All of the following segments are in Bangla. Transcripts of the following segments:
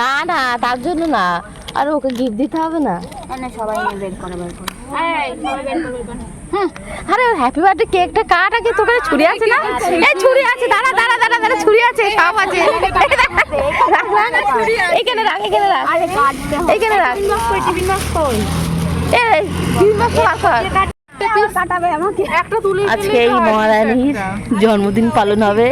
না না তার জন্য না। আর ওকে গিফট দিতে হবে না। না সবাই বের করে করে। হ্যাঁ আরে হ্যাপি বার্থডে কেকটা কাট আগে তোর কাছে ছুরি আছে না? এই ছুরি আছে দাঁড়া দাঁড়া দাঁড়া দাঁড়া ছুরি আছে সব আছে। রাখ, রাখ, এখানে রাখ। এখানে রাখ। আরে এখানে রাখ এই তিন মাস কাটাবে আমাকে একটা তুলে আজকে এই মহারানীর জন্মদিন পালন হবে।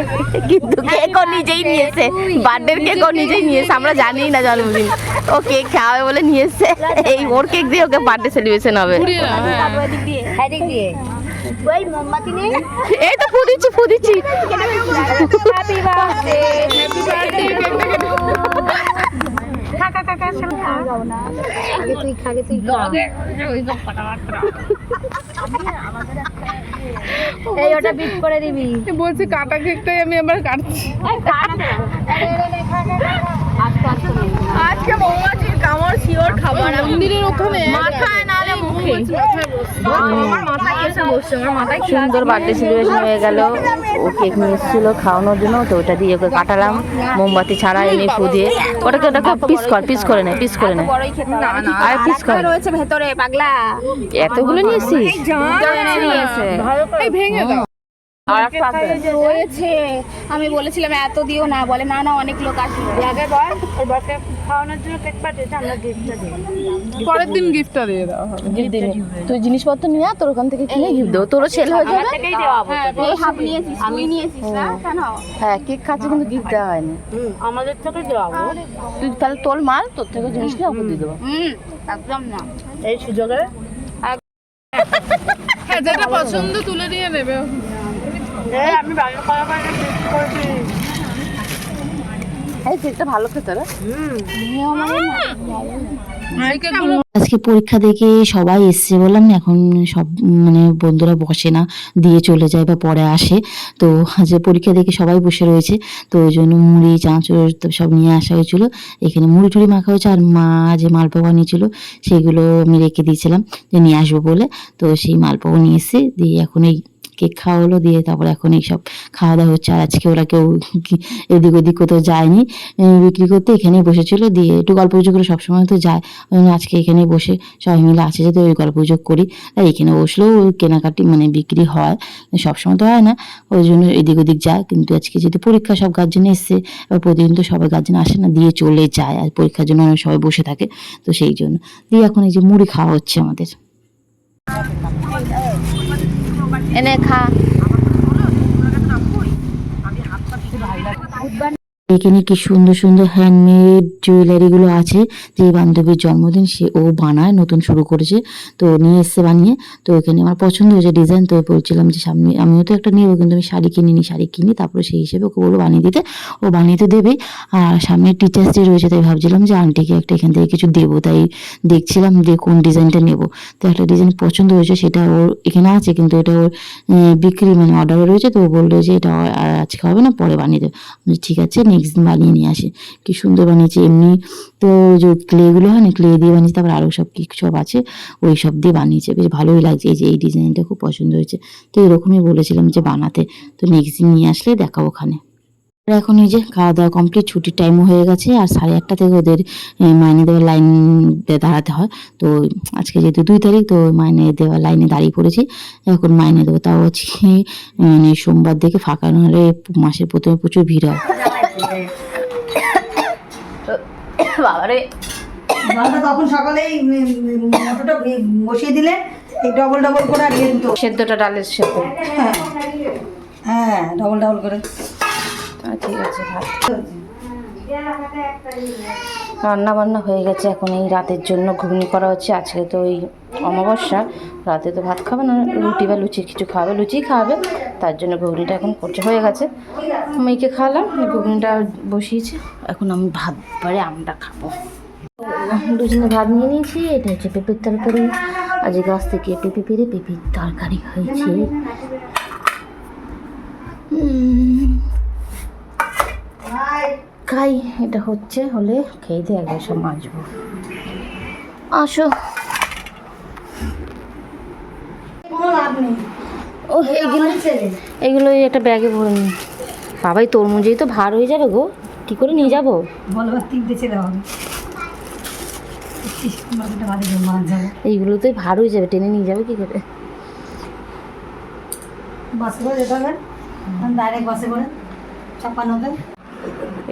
কিন্তু কেক ও নিজেই নিয়েছে। বার্থডে কেক ও নিজেই নিয়েছে আমরা জানি না জন্মদিন। ও কেক খাওয়াবে বলে নিয়েছে। এই ওর কেক দিয়ে ওকে বার্থডে সেলিব্রেশন হবে। কাটবো এদিক দিয়ে এদিক দিয়ে। ওই মোমবাতি নেই এই তো হ্যাপি বার্থডে খা খা খা খা সামনে খা। আগে তুই খাগে তুই খা। এই ওটা বিট করে দিবি। বলছি কাটা কেকটাই আমি আবার কাটছি। আজকে মৌমাছির কামড় শিওর খাবার। মন্দিরের ওখানে? মাথায় নালে মুখে। আমার মাথায় এসে বসছে। আমার মাথায় সুন্দর বার্থডে সেলিব্রেশন হয়ে গেল। ও কেক নিয়ে এসেছিল খাওয়ানোর জন্য তো ওটা দিয়ে ওকে কাটালাম। মোমবাতি ছাড়া এনে ফু দিয়ে ওটাকে ওটাকে পিস কর পিস করে নে পিস করে নে। বড়ই খেতে হবে না আর পিস কর। রয়েছে ভেতরে পাগলা। এতগুলো নিয়েছিস ভেঙে দাও। রয়েছে। আমি বলেছিলাম এত দিও না বলে না না অনেক লোক আসবে। আগে বল এবারকে খাওয়ানোর জন্য কেক পাঠিয়েছে আমরা গিফটটা দিই পরের দিন গিফটটা দিয়ে দেওয়া হবে। গিফট দিবি তুই জিনিসপত্র নিয়ে তোর ওখান থেকে কিনে গিফট দেবো। তোরও সেল হয়ে যাবে? হ্যাঁ হাফ নিয়েছিস আমি নিয়েছিস না? কেন? হ্যাঁ কেক খাচ্ছে কিন্তু গিফট দেওয়া হয়নি। আমাদের থেকে দেওয়া তুই তাহলে তোর মাল তোর থেকে জিনিস নিয়ে ওকে দিয়ে দেবো। হুম একদম না। এই সুযোগে হ্যাঁ যেটা পছন্দ তুলে নিয়ে নেবে আমি ভালো করা করে করেছি। এই কেকটা ভালো খেতে রে আজকে পরীক্ষা দেখে সবাই এসছে বললাম না এখন সব মানে বন্ধুরা বসে না দিয়ে চলে যায় বা পরে আসে। তো আজকে পরীক্ষা দেখে সবাই বসে রয়েছে। তো ওই জন্য মুড়ি চাঁচড় তো সব নিয়ে আসা হয়েছিল। এখানে মুড়ি টুড়ি মাখা হয়েছে আর মা যে মালপোয়া বানিয়েছিল সেগুলো আমি রেখে দিয়েছিলাম যে নিয়ে আসব বলে। তো সেই মালপোয়া নিয়ে এসে দিয়ে এখন এই কেক খাওয়া হলো দিয়ে তারপর এখন এইসব খাওয়া দাওয়া হচ্ছে। আর আজকে ওরা কেউ এদিক ওদিক কোথাও যায়নি। বিক্রি করতে এখানেই বসেছিল। দিয়ে একটু গল্প পুজো করে সবসময় তো যায়। আজকে এখানে বসে সবাই মিলে আছে যাতে ওই গল্প পুজো করি। তাই এখানে বসলেও কেনাকাটি মানে বিক্রি হয়। সবসময় তো হয় না। ওই জন্য এদিক ওদিক যায়। কিন্তু আজকে যেহেতু পরীক্ষা সব গার্জেন এসছে, এবার প্রতিদিন তো সবাই গার্জেন আসে না, দিয়ে চলে যায়। আর পরীক্ষার জন্য অনেক সবাই বসে থাকে। তো সেই জন্য। দিয়ে এখন এই যে মুড়ি খাওয়া হচ্ছে আমাদের। এনে খা। এখানে কি সুন্দর সুন্দর হ্যান্ডমেড জুয়েলারিগুলো আছে যে বান্ধবীর জন্মদিন সে ও বানায়, নতুন শুরু করেছে, তো নিয়ে এসছে বানিয়ে। তো এখানে আমার পছন্দ হয়েছে ডিজাইন তো বলছিলাম যে সামনে আমিও তো একটা নেব, কিন্তু আমি শাড়ি কিনিনি, শাড়ি কিনি, তারপরে সেই হিসেবে ওকে বলব বানিয়ে দিতে, ও বানিয়ে তো দেবে। আর সামনে টিচার্স ডে রয়েছে, তাই ভাবছিলাম যে আন্টিকে একটা এখান থেকে কিছু দেবো, তাই দেখছিলাম যে কোন ডিজাইনটা নেব। তো একটা ডিজাইন পছন্দ হয়েছে, সেটা ওর এখানে আছে, কিন্তু এটা ওর বিক্রি মানে অর্ডারে রয়েছে, তো ও বলল যে এটা আজকে হবে না, পরে বানিয়ে দেবে। ঠিক আছে নেক্সট দিন বানিয়ে নিয়ে আসে। কি সুন্দর বানিয়েছে এমনি। তো যে ক্লেগুলো হয় না ক্লে দিয়ে বানিয়েছে, তারপর আরও সব কি সব আছে, ওই সব দিয়ে বানিয়েছে। বেশ ভালোই লাগছে এই যে, এই ডিজাইনটা খুব পছন্দ হয়েছে। তো এরকমই বলেছিলাম যে বানাতে। তো নেক্সট দিন নিয়ে আসলে দেখাবো ওখানে। এখন এই যে খাওয়া দাওয়া কমপ্লিট ছুটির টাইমও হয়ে গেছে, আর সাড়ে আটটা থেকে ওদের মাইনে দেওয়ার লাইন দাঁড়াতে হয়। তো আজকে যেহেতু দুই তারিখ, তো মাইনে দেওয়ার লাইনে দাঁড়িয়ে পড়েছি। এখন মাইনে দেবো, তাও আজকে মানে সোমবার দেখে ফাঁকা না হলে মাসের প্রথমে প্রচুর ভিড় হয়। বাবারে। জলটা তখন সকালেই মটরটা বসিয়ে দিলে এই ডবল ডবল করে আর কিন্তু সেদ্ধটা ডালের সেদ্ধ। হ্যাঁ ডবল ডবল করে। ঠিক আছে ভাত রান্না বান্না হয়ে গেছে এখন এই রাতের জন্য ঘুগনি করা হচ্ছে। আজকে তো ওই অমাবস্যা। রাতে তো ভাত খাবে না রুটি বা লুচি কিছু খাবে লুচি খাবে। তার জন্য ঘুগনিটা এখন করছে। হয়ে গেছে। মেয়েকে খাওয়ালাম ঘুগনিটা বসিয়েছে। এখন আমি ভাত পারে আমটা খাব। দুজনে ভাত নিয়ে নিয়েছি। এটা হচ্ছে পেঁপের তরকারি। আজ গাছ থেকে পেঁপে পেরে পেঁপের তরকারি হয়েছে। উম, খাই এটা হচ্ছে হলে খেয়ে দিয়ে একবার সব মাজবো আসো। ও এইগুলো একটা ব্যাগে ভরে নি। বাবাই তরমুজেই তো ভার হয়ে যাবে গো। কি করে নিয়ে যাব? এইগুলোতে ভার হয়ে যাবে টেনে নিয়ে যাবে কি করে? বাসে করে যেতে হবে। ডাইরেক্ট বাসে করে ছাপ্পান্নতে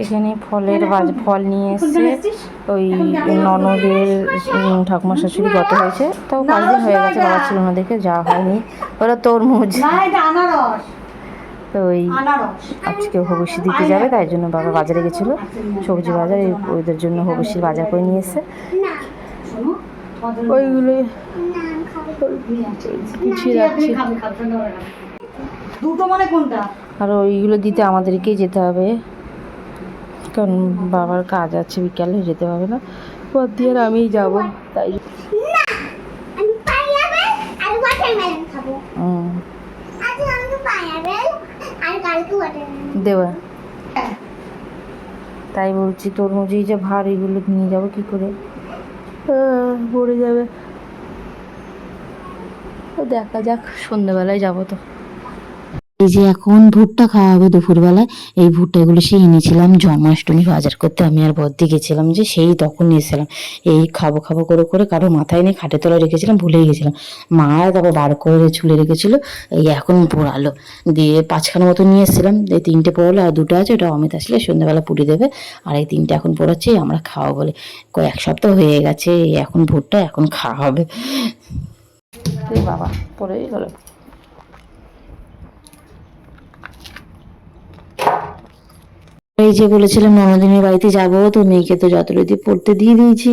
এখানে ফলের বাজ ফল নিয়ে এসছে। ওই ননদের ঠাকুমা শাশুড়ি গত হয়েছে তাও পাঁচ দিন হয়ে গেছে বাবা ছিল না দেখে যাওয়া হয়নি। ওরা তরমুজ। তো ওই আজকে হবুসি দিতে যাবে তাই জন্য বাবা বাজারে গেছিল। সবজি বাজার ওদের জন্য হবুসির বাজার করে নিয়ে এসছে। ওইগুলো গুছিয়ে রাখছি। দুটো মানে কোনটা? আর ওইগুলো দিতে আমাদেরকেই যেতে হবে। কারণ বাবার কাজ আছে বিকালে যেতে হবে না। পর দিয়ে আর আমিই যাব তাই আমি আমি দেওয়া তাই বলছি তোর তরমুজই যে ভার এগুলো নিয়ে যাব কি করে? পড়ে যাবে। দেখা যাক সন্ধ্যেবেলায় যাব তো। এই যে এখন ভুট্টা খাওয়া হবে দুপুরবেলায়, এই ভুট্টাগুলো সেই এনেছিলাম জন্মাষ্টমী বাজার করতে। আমি আর বদ্দি গেছিলাম যে সেই তখন নিয়েছিলাম। এই খাব খাব করে করে কারও মাথায় নিয়ে খাটে তলা রেখেছিলাম, ভুলেই গেছিলাম। মা তারপর বার করে ঝুলে রেখেছিল, এই এখন পোড়ালো। দিয়ে পাঁচখানা মতো নিয়ে এসেছিলাম। এই তিনটে পোড়ালো আর দুটো আছে, ওটা অমিত আসলে সন্ধ্যাবেলা পুড়ে দেবে। আর এই তিনটে এখন পোড়াচ্ছি আমরা খাওয়া বলে। কয়েক সপ্তাহ হয়ে গেছে এখন ভুট্টা এখন খাওয়া হবে। বাবা পড়েই গেল। এই যে বলেছিলাম ননদিনের বাড়িতে যাব, তো মেয়েকে তো যতটুকু পড়তে দিয়ে দিয়েছি।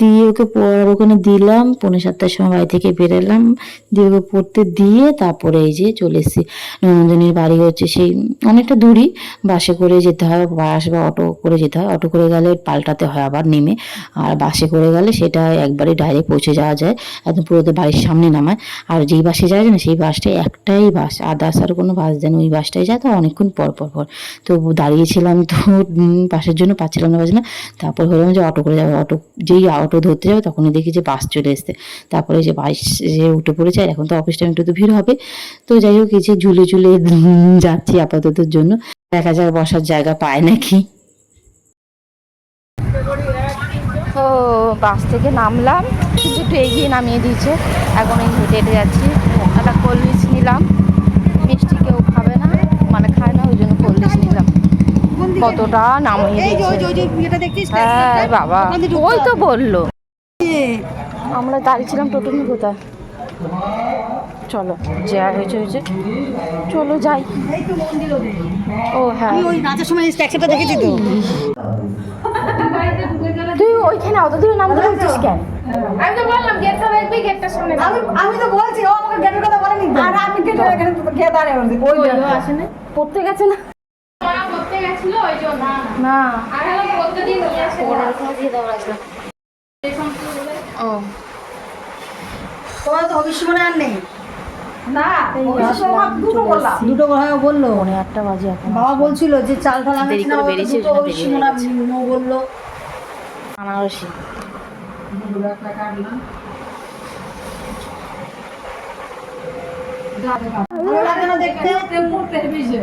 দিয়ে ওকে পড়ার ওখানে দিলাম, পৌনে সাতটার সময় বাড়ি থেকে বেরোলাম। দিয়ে ওকে পড়তে দিয়ে তারপরে এই যে চলে এসেছি। ননদিনীর বাড়ি হচ্ছে সেই অনেকটা দূরই। বাসে করে যেতে হয়, বাস বা অটো করে যেতে হয়। অটো করে গেলে পাল্টাতে হয় আবার নেমে। আর বাসে করে গেলে সেটা একবারে ডাইরেক্ট পৌঁছে যাওয়া যায়। একদম পুরো বাড়ির সামনে নামায়। আর যেই বাসে যায় না সেই বাসটা একটাই বাস। আদার্স আর কোনো বাস দেন ওই বাসটাই যায়, তো অনেকক্ষণ পর পর পর। তো দাঁড়িয়েছিলাম তো উম, বাসের জন্য পাচ্ছিলাম না বাস না তারপর হলাম যে অটো করে যাবে। অটো যেই অটো ধরতে যাবে তখনই দেখি যে বাস চলে এসছে। তারপরে যে বাস যে উঠে পড়েছে আর এখন তো অফিস টাইম একটু তো ভিড় হবে। তো যাই হোক এই যে ঝুলে ঝুলে যাচ্ছি আপাততর জন্য। দেখা যাক বসার জায়গা পায় নাকি। তো বাস থেকে নামলাম। কিন্তু একটু এগিয়ে নামিয়ে দিয়েছে। এখন এই হেঁটে হেঁটে যাচ্ছি। একটা কোল্ড নিলাম মিষ্টি কেউ খাবে না মানে খায় না ওই জন্য কোল্ড ড্রিঙ্কস নিলাম কোন দিকে? কতটা নামিয়ে ওই দিয়েছে হ্যাঁ বাবা। ওই তো বলল। আমরা দাঁড়িয়েছিলাম টোটো নিয়ে কোথায়? চলো যা হয়েছে হয়েছে। চলো যাই। ও হ্যাঁ। ওই নাচের সময় ট্যাক্সিটা দেখেছি তো। তুই ওইখানে অত দূরে নামতে বলছিস কেন? আমি তো বললাম গেটটা দেখবি গেটটার সামনে আমি আমি তো বলছি ও আমাকে গেটের কথা বলেনি আর আমি গেটের দাঁড়িয়ে বলছি। ওই আসে না পড়তে গেছে না? করতে ওই জন্য। না আর হলো প্রত্যেকদিন নিয়ে আসে ও। তোমার তো ভবিষ্য মনে আর নেই? না দুটো বললাম। দুটো কথা বলল। পৌনে আটটা বাজে এখন। বাবা বলছিল যে চাল দেরি না বেরিয়েছে, দুটো ভবিষ্য মনে বলল। আনারসি লাগে না দেখতে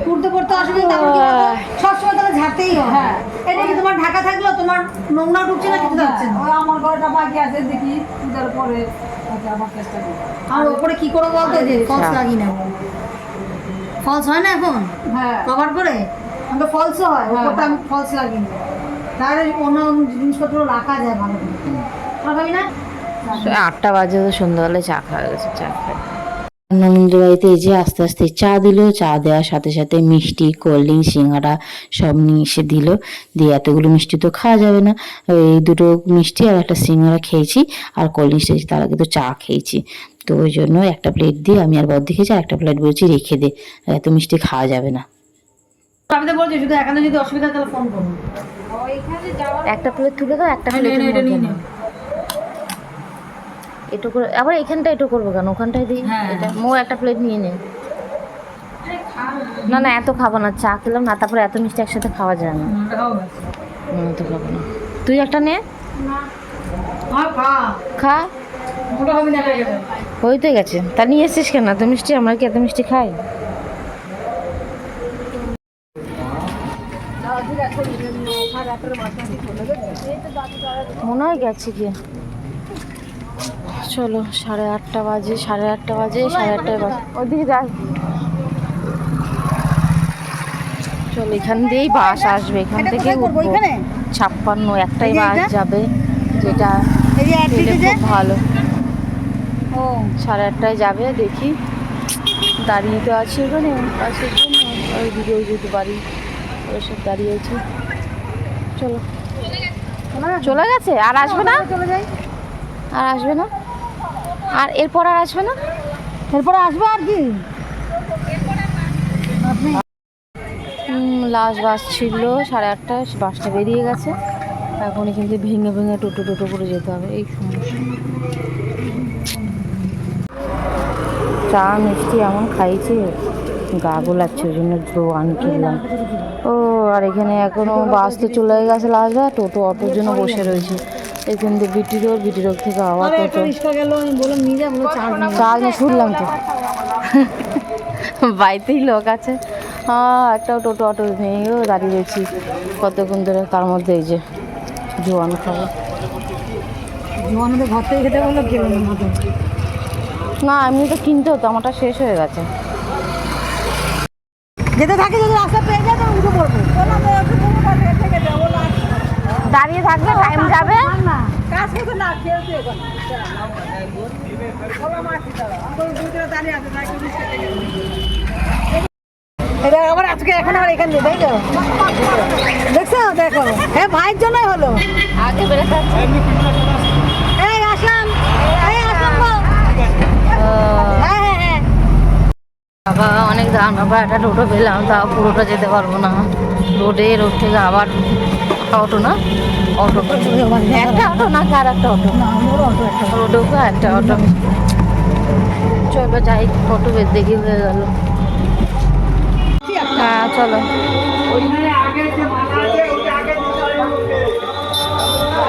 পড়তে পড়তে অসুবিধা তারপর কি বলতো? সবসময় তাহলে ঝাড়তেই হয় হ্যাঁ। এটা কি তোমার ঢাকা থাকল? তোমার নোংরা ঢুকছে না কিছু যাচ্ছে? আমার ঘরটা বাকি আছে দেখি পূজার পরে আচ্ছা, চেষ্টা করি আর ওপরে কি করে বলতো? যে ফলস লাগি না। ফলস হয় না এখন? হ্যাঁ। কভার করে? ফলসও হয় ওপরটা আমি ফলস লাগি না তাহলে অন্য জিনিসপত্র রাখা যায় ভালো করে। রাখাবি না? আটটা বাজে তো সন্ধ্যাবেলায় চা খাওয়া গেছে চা খাই ননদের বাড়িতে এই যে আস্তে আস্তে চা দিল চা দেওয়ার সাথে সাথে মিষ্টি কোল্ড ড্রিঙ্ক সিঙ্গারা সব নিয়ে এসে দিল। দিয়ে এতগুলো মিষ্টি তো খাওয়া যাবে না। এই দুটো মিষ্টি আর একটা সিঙ্গারা খেয়েছি আর কোল্ড ড্রিঙ্কস খেয়েছি তার আগে তো চা খেয়েছি। তো ওই জন্য একটা প্লেট দিয়ে আমি আর বদ দেখেছি আর একটা প্লেট বলছি রেখে দে। এত মিষ্টি খাওয়া যাবে না। আমি তো বলছি শুধু এখানে যদি অসুবিধা তাহলে ফোন করুন একটা প্লেট তুলে দাও একটা প্লেট এটা করে আবার এখানটা এটু করব কেন? ওখানটায় দিই? হ্যাঁ। এটা মো একটা প্লেট নিয়ে নে। না না এত খাব না চা খেলাম না তারপরে এত মিষ্টি একসাথে খাওয়া যায় না। এত খাব না। তুই একটা নে। খা খা। মোটা হবি না এটা খেলে। হয়ে তো গেছে। তা নিয়ে এসছিস কেন? এত মিষ্টি আমরা কি এত মিষ্টি খাই? মনে হয় গেছে গিয়ে। চলো সাড়ে আটটা বাজে সাড়ে আটটা বাজে সাড়ে আটটায় বাজে ওদিকে যাই। চলো এখান দিয়েই বাস আসবে এখান থেকে ছাপ্পান্ন একটাই বাস যাবে যেটা খুব ভালো। ও। সাড়ে আটটায় যাবে দেখি। দাঁড়িয়ে তো আছে ওখানে বাসের জন্য ওইদিকে ওই যেহেতু বাড়ি ওই সব দাঁড়িয়ে আছি। চলো। চলে গেছে? আর আসবে না? চলে যাই। আর আসবে না? আর এরপর আর আসবে না? এরপরে আসবে আর কি? লাস্ট বাস ছিল সাড়ে আটটা বাসটা বেরিয়ে গেছে। এখন কিন্তু ভেঙে ভেঙে টোটো টোটো করে যেতে হবে এই সমস্যা। চা মিষ্টি এমন খাইছে গা গোলাচ্ছে ওই জন্য জোয়ান কিনলাম ও আর এখানে এখনও বাস তো চলে গেছে লাস্ট টোটো অটোর জন্য বসে রয়েছে। এখান থেকে বিটি রোড বিটি রোড থেকে আবার চার্জ শুনলাম তো। বাড়িতেই লোক আছে। একটা টোটো অটো নিয়েও দাঁড়িয়ে রয়েছি কতক্ষণ ধরে তার মধ্যে এই যে জোয়ান খাব। আমাদের ঘর থেকে খেতে বলল কেউ না এমনি তো কিনতে হতো আমারটা শেষ হয়ে গেছে। যেতে থাকে যদি রাস্তা পেয়ে যায় উঠে পড়ব। দাঁড়িয়ে থাকবে টাইম যাবে। না এটা আবার আজকে এখন আবার এখানে তাই তো? দেখছ দেখো। হ্যাঁ ভাইয়ের জন্যই হলো। আগে এই আসলাম। এই আসলাম হ্যাঁ হ্যাঁ হ্যাঁ। বাবা অনেক দাম আবার একটা টোটো পেলাম তাও পুরোটা যেতে পারব না। রোডে রোড থেকে আবার অটো না? অটো। একটা অটো না, আর একটা অটো? অটো একটা অটো। চলো যাই, অটো বের দেখি হয়ে গেল। হ্যাঁ চলো।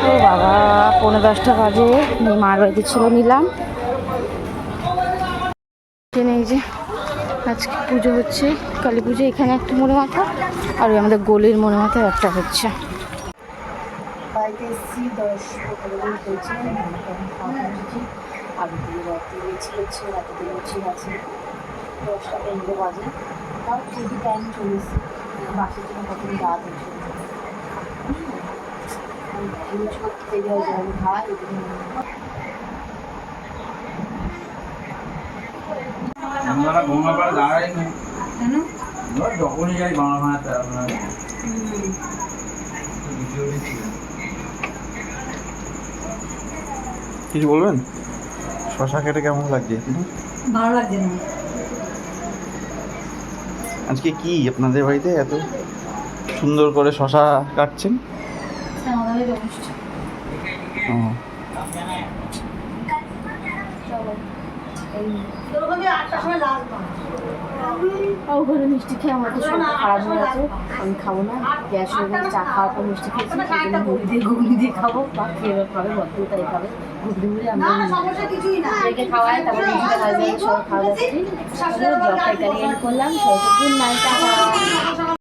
ও বাবা পনেরো দশটা বাজে। মার বাড়িতে ছিল নিলাম। এই যে, আজকে পুজো হচ্ছে। কালী পুজো, এখানে একটা মনে মাথা, আর আমাদের গলির মনে মাথা একটা হচ্ছে। বাড়িতে এসেছি দশ পনেরো হয়েছে এখন খাওয়া বসেছি আলু দিয়ে রাতে লুচি হচ্ছে রাতে দিয়ে লুচি আছে দশটা পনেরো বাজে তাও ঠিকই টাইম চলে এসেছি বাসের জন্য কতদিন রাত হচ্ছে লুচি করতে দেরি হয় যেমন খাওয়া আমরা গঙ্গা পাড়ে দাঁড়াই না যখনই যাই বাংলা ভাড়াতে আপনার কিছু বলবেন? শশা খেতে কেমন লাগছে? ভালো লাগছে না। আজকে কি আপনাদের বাড়িতে এত সুন্দর করে শশা কাটছেন? আমাদের অনুষ্ঠান ও। আটটার সময় লাগবে ও ঘরে মিষ্টি খেয়ে আমার তো শরীর খারাপ হয়ে গেছে। আমি খাব না। গ্যাস হয়ে গেছে চা খাওয়ার পর মিষ্টি খেয়েছি সেই দিয়ে ঘুগনি দিয়ে খাব। বা খেয়ে খাবে ভদ্র তাই খাবে। ঘুগনি মুড়ি আমরা রেখে খাওয়াই তারপর মিষ্টিটা খাওয়া সব খাওয়া যাচ্ছি জব তরকারি করলাম সবাইকে গুড নাইট